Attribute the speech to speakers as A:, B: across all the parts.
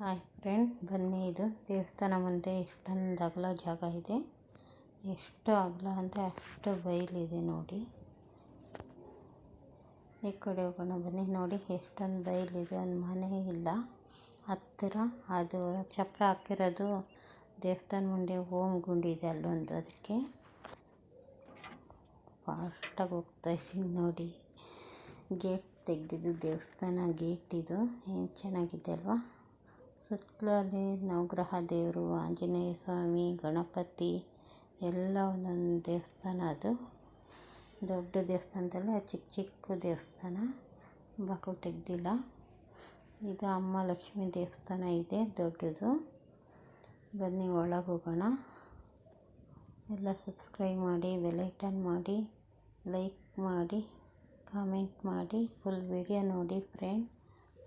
A: Hi friend, ಬನ್ನಿ ಇದು ದೇವಸ್ಥಾನ ಮುಂದೆ ಎಷ್ಟೊಂದು ಅಗಲ ಜಾಗ ಇದೆ. ಎಷ್ಟು ಅಗಲ ಅಂದರೆ ಅಷ್ಟು ಬಯಲಿದೆ ನೋಡಿ. ಈ ಕಡೆ ಹೋಗೋಣ, ಬನ್ನಿ ನೋಡಿ ಎಷ್ಟೊಂದು ಬಯಲಿದೆ ಒಂದು ಮನೆ ಇಲ್ಲ. ಹತ್ತಿರ ಅದು ಚಪ್ರ ಹಾಕಿರೋದು ದೇವಸ್ಥಾನ ಮುಂದೆ ಓಮ್ ಗುಂಡಿ ಇದೆ ಅಲ್ಲೊಂದು ಅದಕ್ಕೆ. ಫಾಸ್ಟಾಗಿ ಹೋಗ್ತಾ ಇದ್ದೀನಿ ನೋಡಿ. ಗೇಟ್ ತೆಗೆದಿದ್ದು ದೇವಸ್ಥಾನ ಗೇಟ್ ಇದು. ಏನು ಚೆನ್ನಾಗಿದೆ ಅಲ್ವಾ? ಸುತ್ತಲೂ ನವಗ್ರಹ ದೇವರು, ಆಂಜನೇಯ ಸ್ವಾಮಿ, ಗಣಪತಿ ಎಲ್ಲ ಒಂದೊಂದು ದೇವಸ್ಥಾನ ಅದು. ದೊಡ್ಡ ದೇವಸ್ಥಾನದಲ್ಲಿ ಚಿಕ್ಕ ಚಿಕ್ಕ ದೇವಸ್ಥಾನ ಬಾಗಿಲು ತೆಗೆದಿಲ್ಲ. ಇದು ಅಮ್ಮ ಲಕ್ಷ್ಮಿ ದೇವಸ್ಥಾನ ಇದೆ, ದೊಡ್ಡದು. ಬನ್ನಿ ಒಳಗೆ ಹೋಗೋಣ. ಎಲ್ಲ ಸಬ್ಸ್ಕ್ರೈಬ್ ಮಾಡಿ ಬೆಲೈಟನ್ ಮಾಡಿ, ಲೈಕ್ ಮಾಡಿ, ಕಾಮೆಂಟ್ ಮಾಡಿ, ಫುಲ್ ವಿಡಿಯೋ ನೋಡಿ ಫ್ರೆಂಡ್.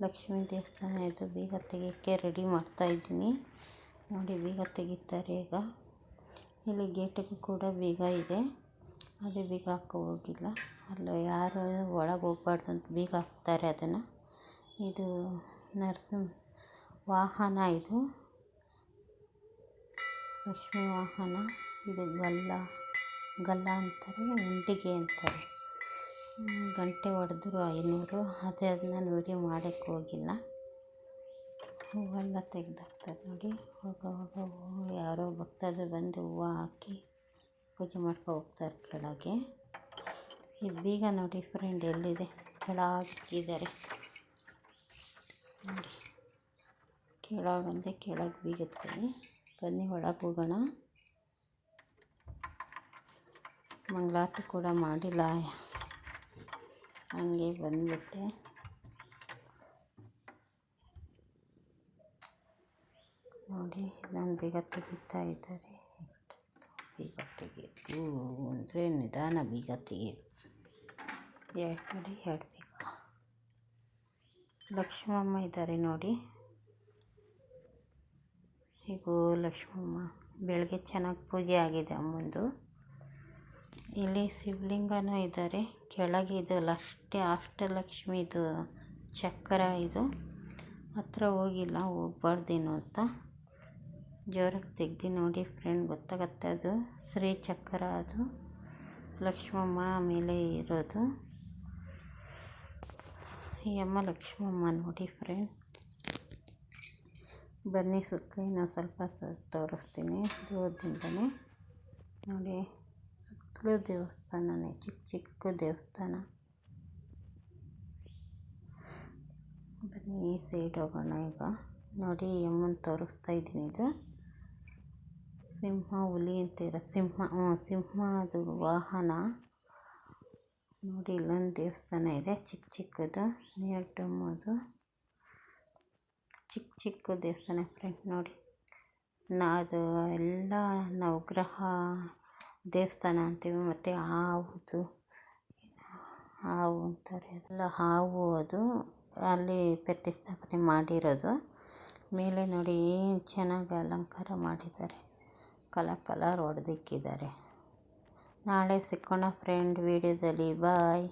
A: ಲಕ್ಷ್ಮೀ ದೇವಸ್ಥಾನ ಇದು. ಬೀಗ ತೆಗಿಯೋಕ್ಕೆ ರೆಡಿ ಮಾಡ್ತಾಯಿದ್ದೀನಿ ನೋಡಿ, ಬೀಗ ತೆಗಿತಾರೆ ಈಗ. ಇಲ್ಲಿ ಗೇಟಿಗೆ ಕೂಡ ಬೀಗ ಇದೆ. ಅದೇ ಬೀಗ ಹಾಕೋ ಹೋಗಿಲ್ಲ. ಅಲ್ಲ ಯಾರು ಒಳಗೆ ಹೋಗ್ಬಾರ್ದು ಅಂತ ಬೀಗ ಹಾಕ್ತಾರೆ ಅದನ್ನು. ಇದು ನರಸಿಂಹ ವಾಹನ ಇದು. ಲಕ್ಷ್ಮೀ ವಾಹನ. ಇದು ಗಲ್ಲ ಗಲ್ಲ ಅಂತಾರೆ ಉಂಡಿಗೆ ಅಂತಾರೆ. ಗಂಟೆ ಹೊಡೆದ್ರು, ಐನೂರು. ಅದೇ ಅದನ್ನ ನೋಡಿ ಮಾಡೋಕ್ಕೆ ಹೋಗಿಲ್ಲ. ಹೂವೆಲ್ಲ ತೆಗ್ದಾಕ್ತಾರೆ ನೋಡಿ. ಹೋಗೋ ಯಾರೋ ಭಕ್ತಾದರು ಬಂದು ಹೂವು ಹಾಕಿ ಪೂಜೆ ಮಾಡ್ಕೊ ಹೋಗ್ತಾರೆ ಕೆಳಗೆ. ಇದು ಬೀಗ ನೋಡಿ ಫ್ರೆಂಡ್ ಎಲ್ಲಿದೆ? ಕೆಳಗಿದ್ದಾರೆ ನೋಡಿ. ಕೆಳಗಂದೆ ಕೆಳಗೆ ಬೀಗುತ್ತೆ ಬನ್ನಿ, ಒಳಗೆ ಹೋಗೋಣ. ಮಂಗಳಾರತಿ ಕೂಡ ಮಾಡಿಲ್ಲ. ಹಂಗೆ ಬಂದ್ಬಿಟ್ಟೆ. ನೋಡಿ, ನಾನು ಬೇಗ ತೆಗಿತಾ ಇದ್ದಾರೆ. ಬೀಗ ತೆಗೆಯೋದು ಅಂದರೆ ನಿಧಾನ ಬೀಗ ತೆಗೆಯೋದು ಎರಡು ನೋಡಿ, ಎರಡು ಬೀಗ. ಲಕ್ಷ್ಮಮ್ಮ ಇದ್ದಾರೆ ನೋಡಿ. ಹೀಗೂ ಲಕ್ಷ್ಮಮ್ಮ, ಬೆಳಗ್ಗೆ ಚೆನ್ನಾಗಿ ಪೂಜೆ ಆಗಿದೆ ಅಮ್ಮಂದು. ಇಲ್ಲಿ ಶಿವಲಿಂಗನೂ ಇದ್ದಾರೆ ಕೆಳಗೆ ಇದು ಲಕ್ಷ್ಮಿ ಅಷ್ಟಲಕ್ಷ್ಮಿದು ಚಕ್ರ ಇದು. ಹತ್ರ ಹೋಗಿಲ್ಲ ಹೋಗ್ಬಾರ್ದೇನೋ ಅಂತ. ಜೋರಾಗಿ ತೆಗ್ದು ನೋಡಿ ಫ್ರೆಂಡ್ ಗೊತ್ತಾಗತ್ತೆ ಅದು. ಶ್ರೀ ಚಕ್ರ ಅದು. ಲಕ್ಷ್ಮಮ್ಮ ಮೇಲೆ ಇರೋದು. ಅಮ್ಮ ಲಕ್ಷ್ಮಮ್ಮ ನೋಡಿ ಫ್ರೆಂಡ್ ಬನ್ನಿ ಸುತ್ತಲೂ, ಇನ್ನೊಂದು ಸ್ವಲ್ಪ ತೋರಿಸ್ತೀನಿ ದೂರದಿಂದಲೇ ನೋಡಿ. ಸುತ್ತಲೂ ದೇವಸ್ಥಾನವೇ ಚಿಕ್ಕ ಚಿಕ್ಕ ದೇವಸ್ಥಾನ. ಬನ್ನಿ ಈ ಸೈಡ್ ಹೋಗೋಣ ಈಗ. ನೋಡಿ ಯಮ್ಮನ ತೋರಿಸ್ತಾ ಇದ್ದೀನಿ ಇದು. ಸಿಂಹ ಹುಲಿ ಅಂತೀರ ಸಿಂಹ ಹ್ಞೂ ಸಿಂಹ ಅದು ವಾಹನ. ನೋಡಿ ಇಲ್ಲೊಂದು ದೇವಸ್ಥಾನ ಇದೆ, ಚಿಕ್ಕ ಚಿಕ್ಕದು ನೀರು ಅದು. ಚಿಕ್ಕ ಚಿಕ್ಕ ದೇವಸ್ಥಾನ ಫ್ರೆಂಡ್, ನೋಡಿ. ನಾ ಅದು ಎಲ್ಲ ನವಗ್ರಹ ದೇವಸ್ಥಾನ ಅಂತೀವಿ ಮತ್ತು ಹಾವುದು. ಹಾವು ಅಂತಾರೆ. ಅದೆಲ್ಲ ಹಾವು ಅದು ಅಲ್ಲಿ ಪ್ರತಿಷ್ಠಾಪನೆ ಮಾಡಿರೋದು. ಮೇಲೆ ನೋಡಿ ಏನು ಚೆನ್ನಾಗಿ ಅಲಂಕಾರ ಮಾಡಿದ್ದಾರೆ. ಕಲರ್ ಕಲರ್ ಹೊಡೆದಿಕ್ಕಿದ್ದಾರೆ. ನಾಳೆ ಸಿಕ್ಕೋಣ ಫ್ರೆಂಡ್ ವೀಡಿಯೋದಲ್ಲಿ ಬಾಯ್